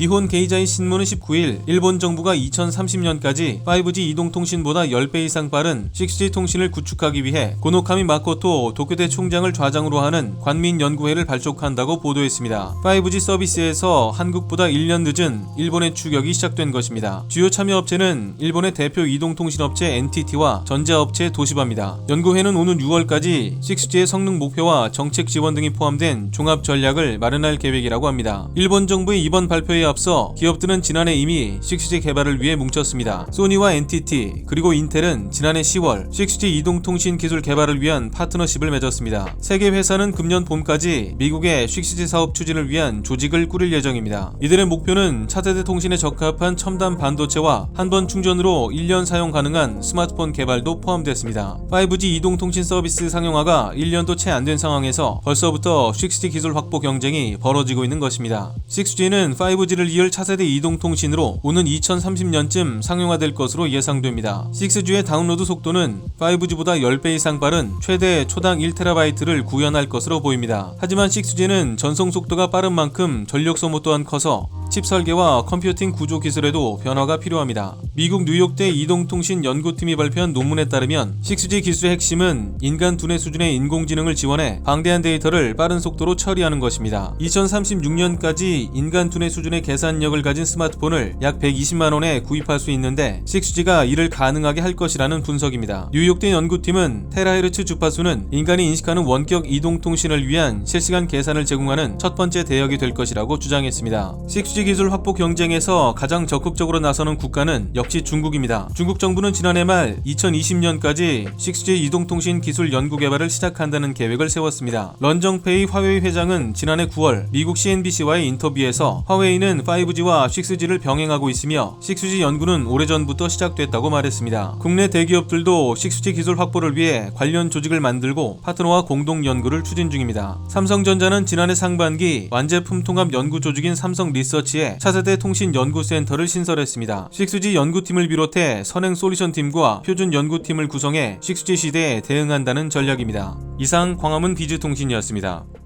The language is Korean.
니혼 게이자이 신문은 19일 일본 정부가 2030년까지 5G 이동통신보다 10배 이상 빠른 6G 통신을 구축하기 위해 고노카미 마코토 도쿄대 총장을 좌장으로 하는 관민연구회를 발족한다고 보도했습니다. 5G 서비스에서 한국보다 1년 늦은 일본의 추격이 시작된 것입니다. 주요 참여 업체는 일본의 대표 이동통신업체 NTT와 전자업체 도시바입니다. 연구회는 오는 6월까지 6G의 성능 목표와 정책 지원 등이 포함된 종합 전략을 마련할 계획이라고 합니다. 일본 정부의 이번 발표에 앞서 기업들은 지난해 이미 6G 개발을 위해 뭉쳤습니다. 소니와 NTT 그리고 인텔은 지난해 10월 6G 이동통신 기술 개발을 위한 파트너십을 맺었습니다. 세계 회사는 금년 봄까지 미국의 6G 사업 추진을 위한 조직을 꾸릴 예정입니다. 이들의 목표는 차세대 통신에 적합한 첨단 반도체와 한 번 충전으로 1년 사용 가능한 스마트폰 개발도 포함됐습니다. 5G 이동통신 서비스 상용화가 1년도 채 안 된 상황에서 벌써부터 6G 기술 확보 경쟁이 벌어지고 있는 것입니다. 6G는 5G 를 이을 차세대 이동통신으로 오는 2030년쯤 상용화될 것으로 예상됩니다. 6G의 다운로드 속도는 5G보다 10배 이상 빠른 최대 초당 1TB를 구현할 것으로 보입니다. 하지만 6G는 전송 속도가 빠른 만큼 전력 소모 또한 커서 칩 설계와 컴퓨팅 구조 기술에도 변화가 필요합니다. 미국 뉴욕대 이동통신 연구팀이 발표한 논문에 따르면 6G 기술의 핵심은 인간 두뇌 수준의 인공지능을 지원해 방대한 데이터를 빠른 속도로 처리하는 것입니다. 2036년까지 인간 두뇌 수준의 계산력을 가진 스마트폰을 약 120만 원에 구입할 수 있는데 6G가 이를 가능하게 할 것이라는 분석입니다. 뉴욕대 연구팀은 테라헤르츠 주파수는 인간이 인식하는 원격 이동통신을 위한 실시간 계산을 제공하는 첫 번째 대역이 될 것이라고 주장했습니다. 6G 기술 확보 경쟁에서 가장 적극적으로 나서는 국가는 역시 중국입니다. 중국 정부는 지난해 말 2020년까지 6G 이동통신 기술 연구 개발을 시작한다는 계획을 세웠습니다. 런정페이 화웨이 회장은 지난해 9월 미국 CNBC와의 인터뷰에서 화웨이는 5G와 6G를 병행하고 있으며 6G 연구는 오래전부터 시작됐다고 말했습니다. 국내 대기업들도 6G 기술 확보를 위해 관련 조직을 만들고 파트너와 공동 연구를 추진 중입니다. 삼성전자는 지난해 상반기 완제품 통합 연구 조직인 삼성 리서치 에 차세대 통신 연구센터를 신설했습니다. 6G 연구팀을 비롯해 선행 솔루션 팀과 표준 연구팀을 구성해 6G 시대에 대응한다는 전략입니다. 이상 광화문 비즈통신이었습니다.